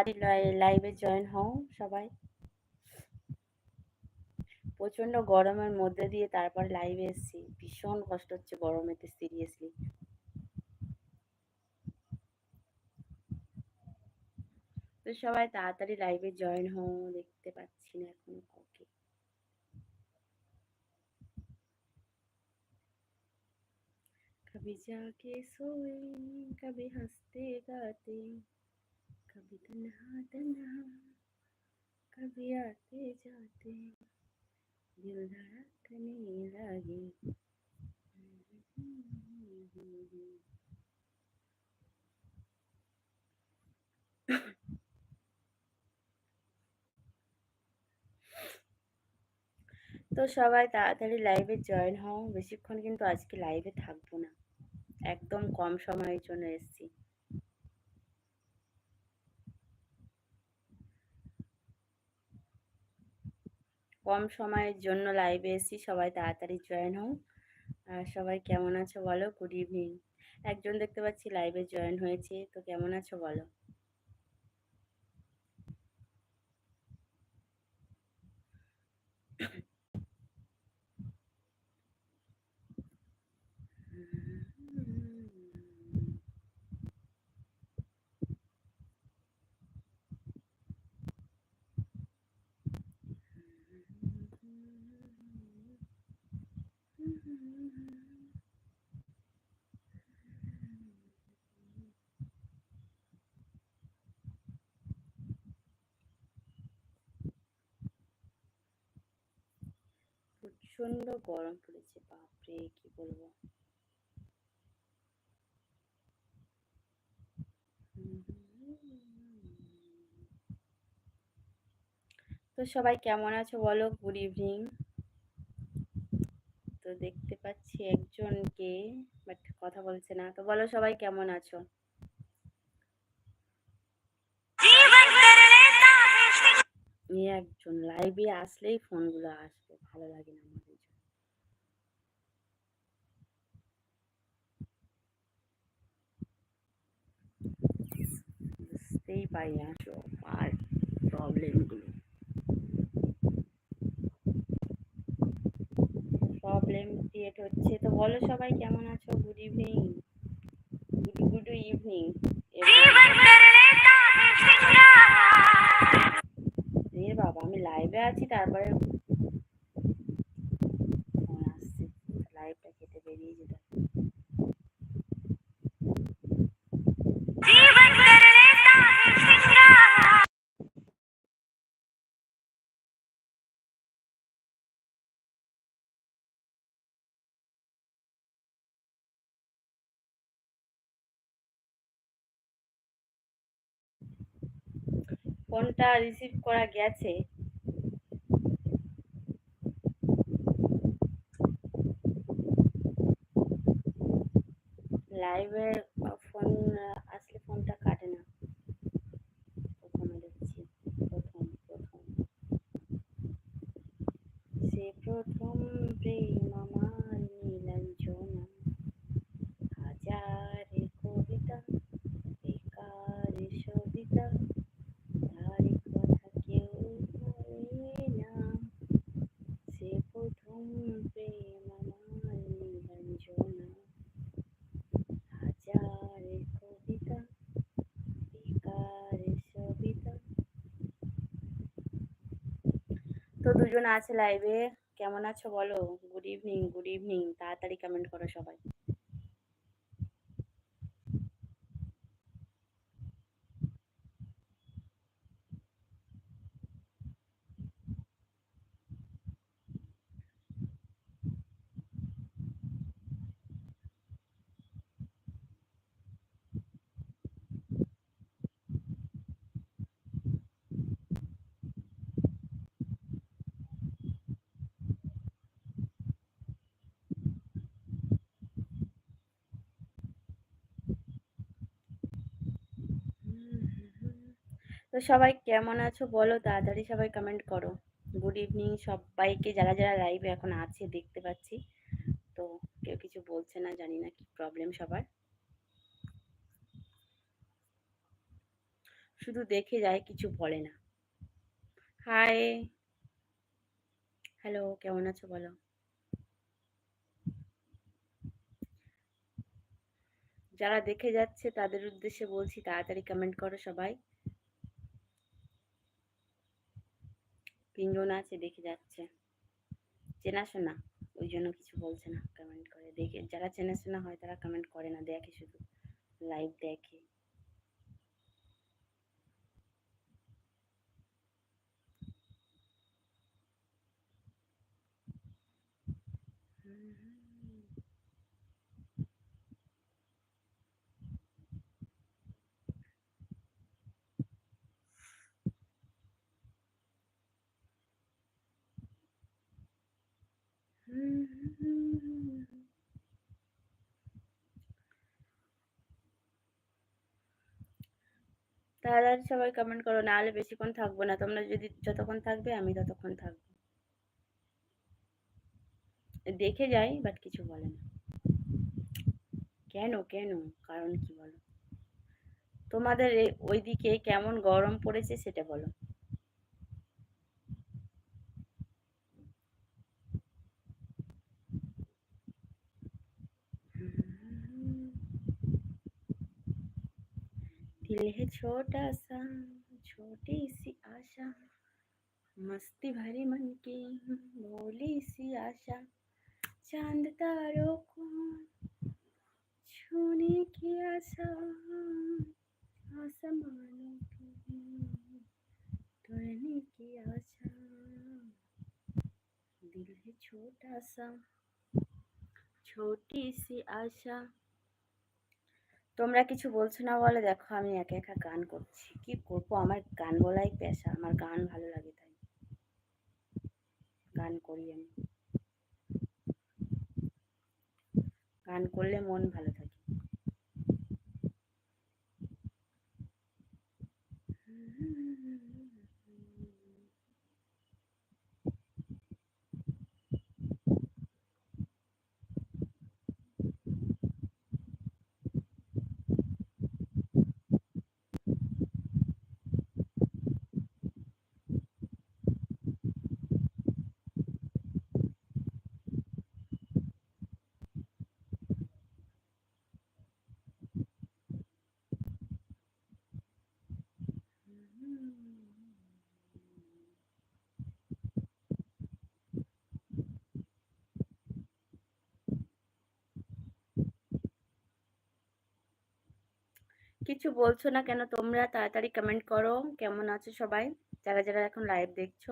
তাদের লাইভে জয়েন হও সবাই। প্রচণ্ড গরমের মধ্যে দিয়ে তারপর লাইভে এসেছি। ভীষণ কষ্ট হচ্ছে গরমেতে সিরিয়াসলি তো সবাই তাড়াতাড়ি লাইভে জয়েন হও, দেখতে পাচ্ছি না এখন ওকে কবি যাকে সোয়ে কবি হাসতে গাতে। कभी तन्हा तन्हा कभी आते जाते दिल धड़कने लगे তো সবাই তাড়াতাড়ি লাইভে জয়েন হও বেশিক্ষণ কিন্তু আজকে লাইভে থাকবো না একদম কম সময়ের জন্য এসছি কম সময়ের জন্য লাইভে এসেছি, সবাই তাড়াতাড়ি জয়েন হও আর সবাই কেমন আছো বলো? গুড ইভিনিং একজন দেখতে পাচ্ছি লাইভে জয়েন হয়েছে, তো কেমন আছো বলো? প্রচণ্ড গরম পড়েছে বাপরে কি বলব? তো সবাই কেমন আছো বলো? গুড ইভিনিং তো দেখতে পাচ্ছি একজনকে বাট কথা বলছে না। তো বলো সবাই কেমন আছো? একজন লাইভে আসলেই ফোনগুলো আসবে ভালো লাগে না আমাদের বুঝতেই পারি না আর প্রবলেমগুলো প্রবলেম ক্রিয়েট হচ্ছে। তো বলো সবাই কেমন আছো? Good evening good good evening বাবা আমি লাইভে আছি তারপরে ফোনটা রিসিভ করা গেছে। লাইভে ফোন, আসলে ফোনটা কাটে না। প্রথমে দেখছি, প্রথম প্রথম। সে প্রথম প্রেম তো দুজন আছে লাইভে কেমন আছো বলো? গুড ইভিনিং গুড ইভিনিং তাড়াতাড়ি কমেন্ট করো সবাই। তো সবাই কেমন আছো বলো? তাড়াতাড়ি সবাই কমেন্ট করো। গুড ইভিনিং সবাইকে, যারা যারা লাইভে এখন আছে দেখতে পাচ্ছি। তো কেউ কিছু বলছে না, জানি না কি প্রবলেম সবার। শুধু দেখে যায়, কিছু বলে না। হাই হ্যালো কেমন আছো বলো? যারা দেখে যাচ্ছে, তাদের উদ্দেশ্যে বলছি, তাড়াতাড়ি কমেন্ট করো সবাই। তিনজন আছে, দেখে যাচ্ছে। চেনাশোনা, ওই জন্য কিছু বলছে না কমেন্ট করে। দেখে, যারা চেনাশোনা হয়, তারা কমেন্ট করে না, দেখে শুধু। লাইভ দেখে। তাড়াতাড়ি সবাই কমেন্ট করো না হলে বেশিক্ষণ থাকব না। তোমরা যদি যতক্ষণ থাকবে, আমি ততক্ষণ থাকব। দেখে যাই বাট কিছু বলে না। কেন কেন? কারণ কি বলো? তোমাদের ওইদিকে কেমন গরম পড়েছে, সেটা বলো। दिल है छोटा सा, छोटी सी आशा। मस्ती भरी मन की, भोली सी आशा। चाँद तारों को छूने की आशा। आसमानों की तोड़ने की आशा। दिल है छोटा सा, छोटी सी आशा। তোমরা কিছু বলছো না বলে দেখো আমি একা একা গান করছি। কি করব? আমার গান বলাই পেশা, আমার গান ভালো লাগে তাই। গান করি আমি। গান করলে মন ভালো থাকে। কিছু বলছো না কেন? তোমরা তাড়াতাড়ি কমেন্ট করো। কেমন আছো সবাই? যারা যারা এখন লাইভ দেখছ।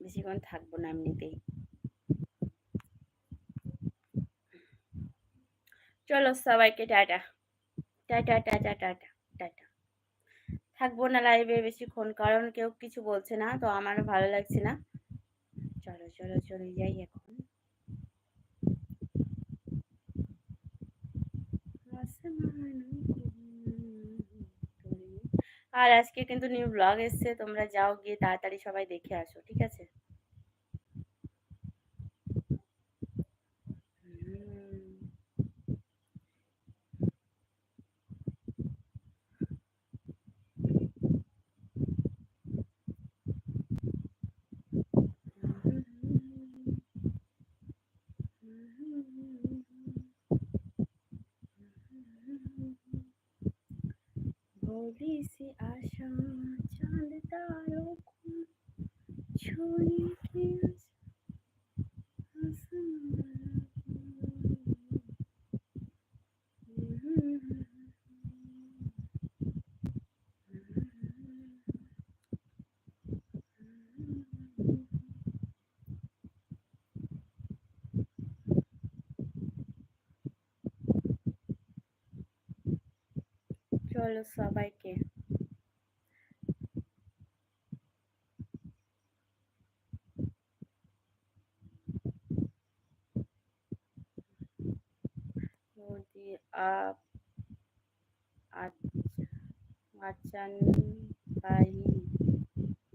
বেশিক্ষণ থাকব না এমনিতেই। চলো সবাইকে টাটা। Tata tata tata. থাকব না লাইভে বেশিক্ষণ, কারণ কেউ কিছু বলছে না, তো আমার ভালো লাগছে না। চলো চলো, চলে যাই এখন। আর আজকে কিন্তু নিউ ব্লগ এসছে, তোমরা যাও গিয়ে তাড়াতাড়ি সবাই দেখে আসো, ঠিক আছে? ছবি সে আশা চাঁদ তারক ছড়িয়ে হলো সবাইকে।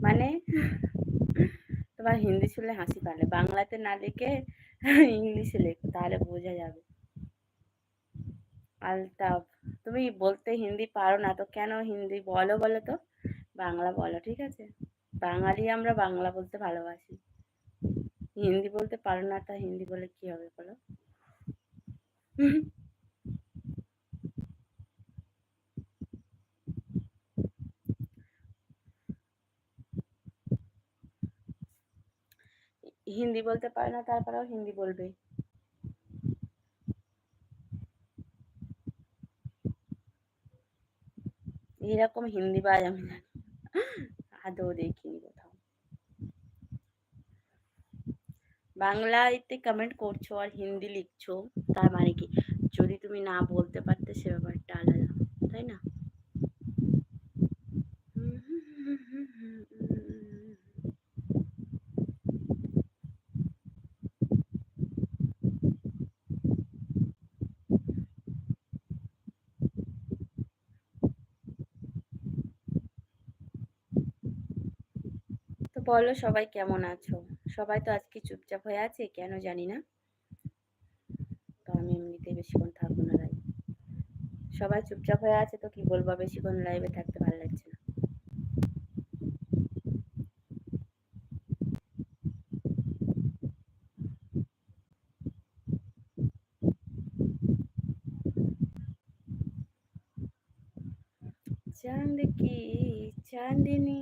মানে তোমার হিন্দি শুনলে হাসি পালে বাংলাতে না লিখে ইংলিশে লেখো, তাহলে বোঝা যাবে। আলতাফ তুমি বলতে হিন্দি পারো না, তো কেন হিন্দি বলো বলো তো? বাংলা বলো, ঠিক আছে? বাঙালি আমরা বাংলা বলতে ভালোবাসি। হিন্দি বলতে পারো না, তা হিন্দি বলে কি হবে বলো? হিন্দি বলতে পারে না, তারপরেও হিন্দি বলবে। এরকম হিন্দি বাজ আমি জানি আদৌ দেখিনি কোথাও বাংলাতে কমেন্ট করছ আর হিন্দি লিখছো তার মানে কি যদি তুমি না বলতে পারতে সে ব্যাপারটা আলাদা তাই না তো বলো, সবাই কেমন আছো? সবাই তো আজকে চুপচাপ হয়ে আছে, কেন জানি না। তো আমি এমনিতে বেশিক্ষণ থাকব না লাইভ সবাই চুপচাপ হয়ে আছে তো কি বলব, বেশিক্ষণ লাইভে থাকতে ভালো লাগছে না। চাঁদ কি চাঁদনি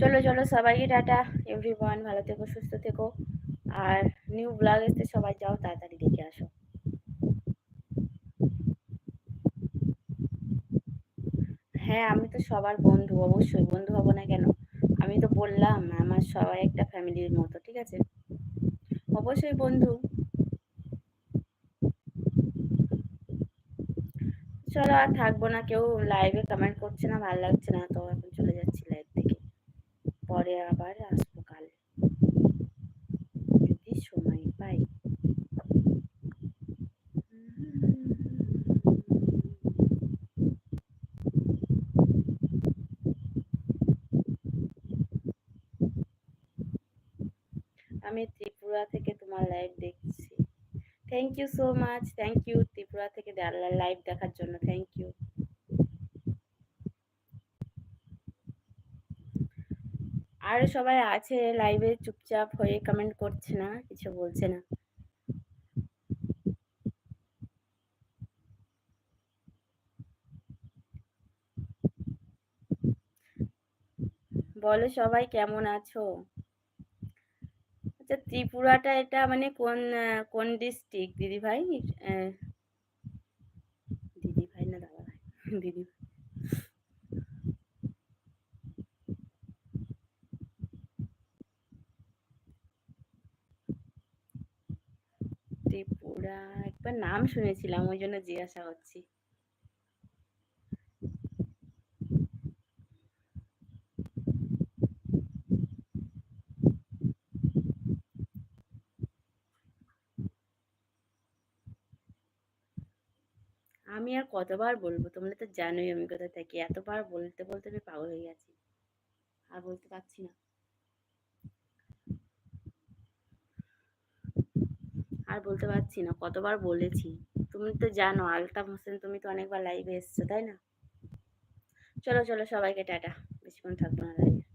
চলো চলো সবাইকে টাটা এভরিওয়ান ভালো থেকো, সুস্থ থেকো। আর নিউ ব্লগ এসে সবাই যাও, তাড়াতাড়ি দেখে আসো। হ্যাঁ আমি তো সবার বন্ধু, অবশ্যই বন্ধু হব না কেন? আমি তো বললাম, আমার সবাই একটা ফ্যামিলির মতো, ঠিক আছে? অবশ্যই বন্ধু। চলো আর থাকব না, কেউ লাইভে কমেন্ট করছে না, ভালো লাগছে না, তো এখন চলে যাচ্ছি লাইভ থেকে। পরে আবার আসব। আমি ত্রিপুরা থেকে তোমার লাইভ দেখছি। Thank you so much thank you Tripura থেকে লাইভ দেখার জন্য থ্যাংক ইউ আর সবাই আছে লাইভে চুপচাপ হয়ে কমেন্ট করছে না, কিছু বলছে না। বলো সবাই কেমন আছো? আচ্ছা ত্রিপুরাটা এটা মানে কোন কোন ডিস্ট্রিক্ট দিদি ভাই? দিদি ভাই না দাদা ভাই? দিদি ত্রিপুরা, একবার নাম শুনেছিলাম, ওই জন্য জিজ্ঞাসা করছি। আমি আর কতবার বলব? তোমরা তো জানোই আমি কোথায় থাকি। এতবার বলতে বলতে আমি পাগল হয়ে গেছি। আর বলতে পারছি না। আর বলতে পারছি না। কতবার বলেছি? তুমি তো জানো আলতাফ হোসেন তুমি তো অনেকবার লাইভে এসছো, তাই না? চলো চলো, সবাইকে টাটা। বেশিক্ষণ থাকব না লাইভে